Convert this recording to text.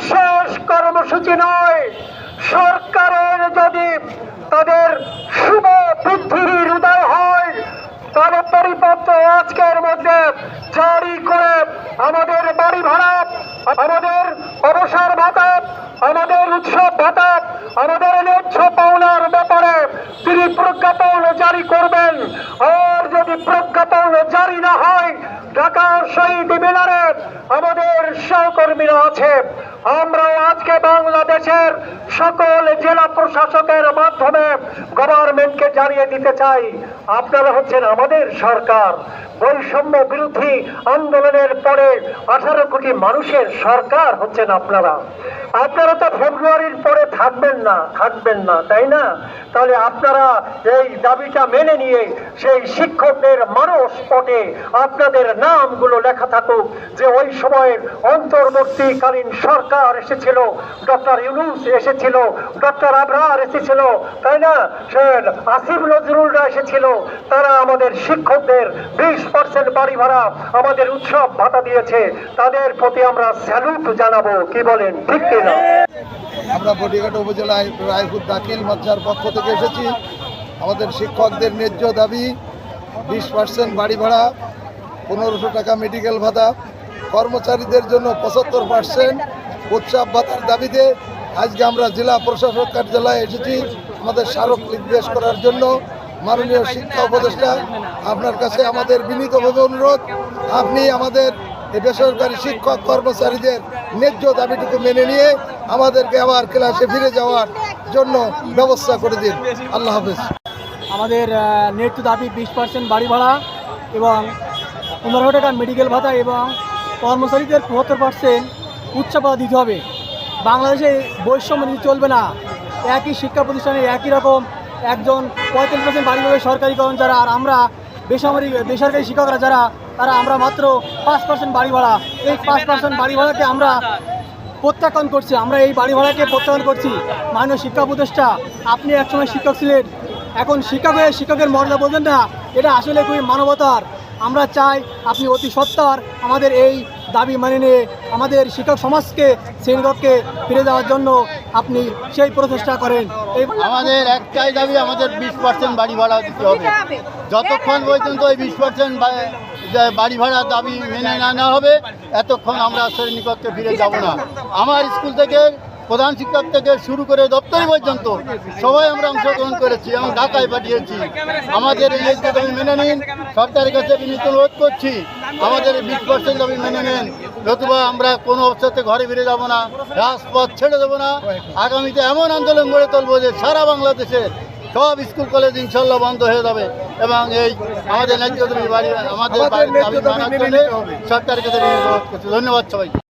বিশেষ কর্মসূচি নয়। সরকারের যদি তাদের শুভ বুদ্ধির উদয় হয়, তাহলে পরিপত্র আজকের মধ্যে জারি করে আমাদের বাড়ি ভাড়া, আমাদের অবসর ভাতা, আমাদের উৎসব ভাতা, আমাদের ন্যায্য পাওনার ব্যাপারে তিনি প্রজ্ঞাপন জারি করবেন। আর যদি প্রজ্ঞাপন জারি না হয় ঢাকার শহীদ মিনারে আমাদের সহকর্মীরা আছে আমরা আজকে বাংলাদেশের সকল জেলা প্রশাসকের মাধ্যমে গভর্নমেন্টকে জানিয়ে দিতে চাই। আপনারা হচ্ছেন আমাদের সরকার। বৈষম্য বিরোধী আন্দোলনের পরে আঠারো কোটি মানুষের সরকার হচ্ছেন আপনারা। আপনারা তো ফেব্রুয়ারির পরে থাকবেন না থাকবেন না, তাই না? তাহলে আপনারা এই দাবিটা মেনে নিয়ে সেই শিক্ষকদের মানস পটে আপনাদের নামগুলো লেখা থাকুক যে ওই সময়ের অন্তর্বর্তীকালীন সরকার এসেছিল, ডক্টর ইউনুস এসেছিল, ডক্টর আবরার এসেছিল, তাই না? সে আসিফ নজরুলরা এসেছিল, তারা আমাদের শিক্ষকদের বিশ পার্সেন্ট বাড়ি ভাড়া আমাদের উৎসব ভাতা দিয়েছে। তাদের প্রতি আমরা স্যালুট জানাব, কি বলেন, ঠিক কিনা? আমরা বডিঘাট উপজেলায় রায়পুর দাখিল মাদ্রাসার পক্ষ থেকে এসেছি। আমাদের শিক্ষকদের ন্যায্য দাবি, বিশ পার্সেন্ট বাড়ি ভাড়া, পনেরোশো টাকা মেডিকেল ভাতা। কর্মচারীদের জন্য পঁচাত্তর পার্সেন্ট উৎসব ভাতার দাবিতে আজকে আমরা জেলা প্রশাসক কার্যালয়ে এসেছি আমাদের স্মারক নির্দেশ করার জন্য। মাননীয় শিক্ষা উপদেষ্টা, আপনার কাছে আমাদের বিনীতভাবে অনুরোধ। আপনি আমাদের বেসরকারি শিক্ষক কর্মচারীদের ন্যায্য দাবিটুকু মেনে নিয়ে আমাদেরকে আবার ক্লাসে ফিরে যাওয়ার জন্য ব্যবস্থা করে দিন। আল্লাহ হাফেজ। আমাদের নেট দাবি বিশ পার্সেন্ট বাড়ি ভাড়া এবং পনেরো টাকা মেডিকেল ভাতা এবং কর্মচারীদের পঁচাত্তর পার্সেন্ট উচ্চপাতা দিতে হবে। বাংলাদেশে বৈষম্য নীতি চলবে না। একই শিক্ষা প্রতিষ্ঠানে একই রকম একজন পঁয়তাল্লিশ পার্সেন্ট বাড়ি পাবে সরকারি কর্মচারী আর আমরা বেসামরিক, বেসরকারি শিক্ষকরা যারা তারা আমরা মাত্র পাঁচ পার্সেন্ট বাড়ি ভাড়া এই পাঁচ পার্সেন্ট বাড়ি ভাড়াকে আমরা প্রত্যাখ্যান করছি, আমরা এই বাড়ি ভাড়াকে প্রত্যাখ্যান করছি। মাননীয় শিক্ষা উপদেষ্টা, আপনি একসময় শিক্ষক ছিলেন। এখন শিক্ষক হয়ে শিক্ষকের মর্যাদা বলবেন না, এটা আসলে খুবই মানবতার। আমরা চাই আপনি অতি সত্তর আমাদের এই দাবি মেনে নিয়ে আমাদের শিক্ষক সমাজকে, শ্রেণীকক্ষে ফিরে যাওয়ার জন্য আপনি সেই প্রচেষ্টা করেন। এই আমাদের একটাই দাবি, আমাদের বিশ পার্সেন্ট বাড়ি ভাড়া দিতে হবে। যতক্ষণ পর্যন্ত ওই বিশ পার্সেন্ট বাড়ি ভাড়া দাবি মেনে না নেওয়া হবে, এতক্ষণ আমরা শ্রেণীকক্ষে ফিরে যাব না। আমার স্কুল থেকে, প্রধান শিক্ষক থেকে শুরু করে দপ্তরি পর্যন্ত সবাই আমরা অংশগ্রহণ করেছি এবং ঢাকায় পাঠিয়েছি। আমাদের এই দাবি মেনে নিন, সরকারের কাছে বিনীত অনুরোধ করছি, আমাদের বিশ পার্সেন্ট দাবি মেনে নিন, নতুবা আমরা কোনো অবস্থাতে ঘরে ফিরে যাব না, রাজপথ ছেড়ে দেবো না। আগামীতে এমন আন্দোলন গড়ে তুলবো যে সারা বাংলাদেশে সব স্কুল কলেজ ইনশাল্লাহ বন্ধ হয়ে যাবে এবং এই আমাদের ন্যায্য দাবি বাড়ি আমাদের দাবি দাবি মানার জন্য সরকারের কাছে ধন্যবাদ সবাই